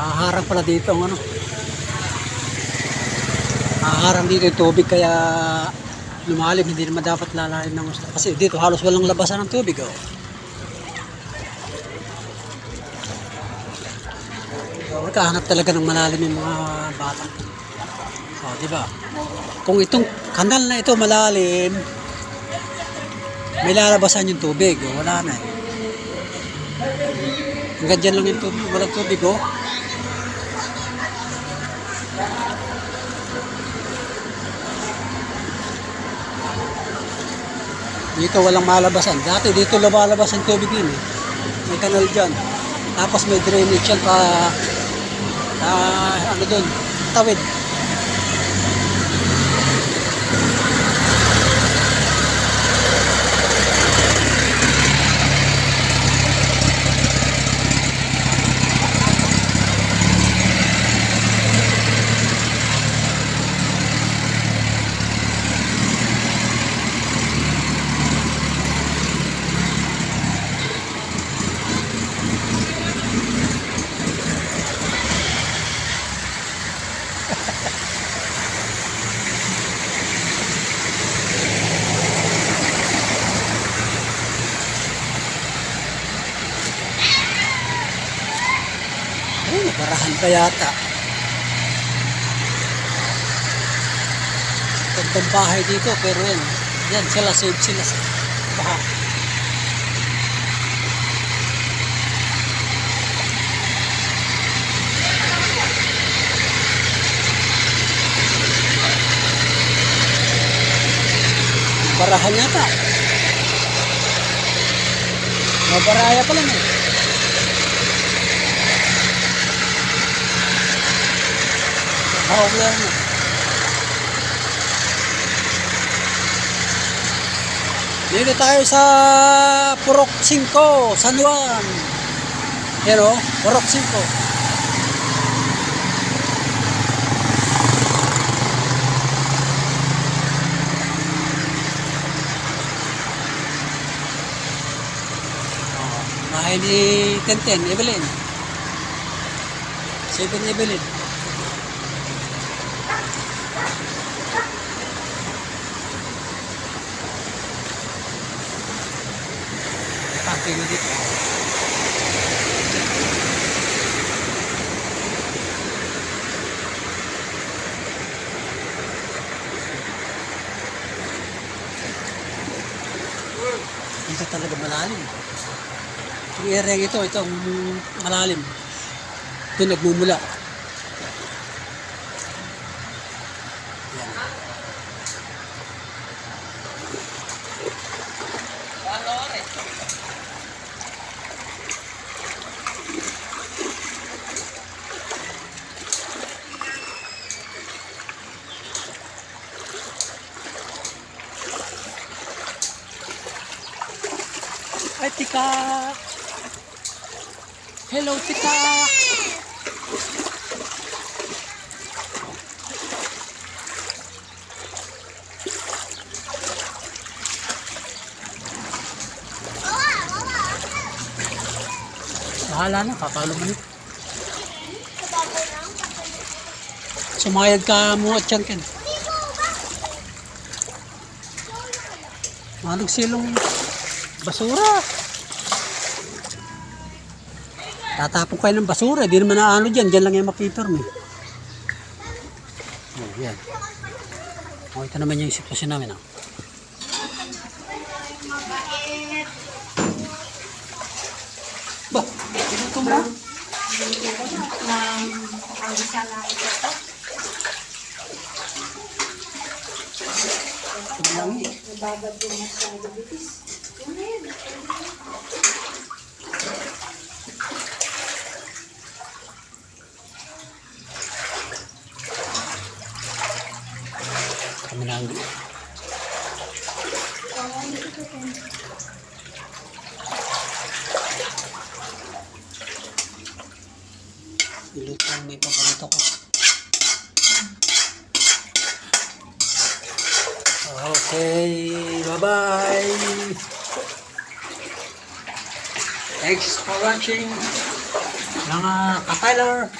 Haharang pala dito ang ano. Haharang dito yung tubig kaya lumalim. Hindi naman dapat lalalim ng gusto. Kasi dito halos walang labasan ng tubig. Oh. Nagkahanap talaga ng malalim yung mga bata. Oh, di ba? Kung itong kanal na ito malalim, may lalabasan yung tubig. Oh, wala na eh. Hanggang dyan lang yung tubig. Walang tubig, oh. Dito walang malabasan. Dati dito lumalabas ang tubig yun eh. May kanal dyan. Tapos may drainage yan pa ah, ano doon, tawid. Ay, nabarahan pa yata. Gandang bahay dito, pero yan. Yan, sila, save sila sa baha. Barahan yata. Mabaraya pa lang eh. Lang na. Dito tayo sa Purok 5, San Juan. Yan o, Purok 5. Oh, Bahay ni Tenten, Evelyn. Seven Evelyn. Dito. Dito talaga malalim. Yung area ito, ito ang malalim. Ito nagmumula. Ay, tika! Hello, tika! Bahala na, kakalo mo nito. Sumayad ka mo at tiyan ken. Manog silong basura. Tatapon kayo ng basura, di naman na ano dyan, dyan lang yung makipirm eh. Oh, yan. Oh, ito naman yung sitwasyon namin ah. Ba, ito ba? Ito lang eh. Kami na Iluto ang may paborito ko. Okay, bye-bye. Thanks for watching. Mga ka-Tyler,